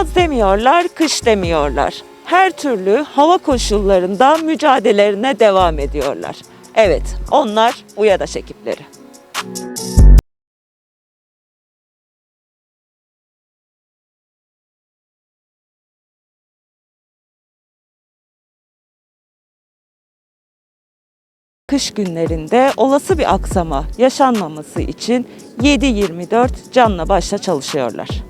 Yaz demiyorlar, kış demiyorlar. Her türlü hava koşullarında mücadelelerine devam ediyorlar. Evet, onlar Uyadaş ekipleri. Kış günlerinde olası bir aksama yaşanmaması için 7-24 canla başla çalışıyorlar.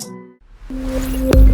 Thank you.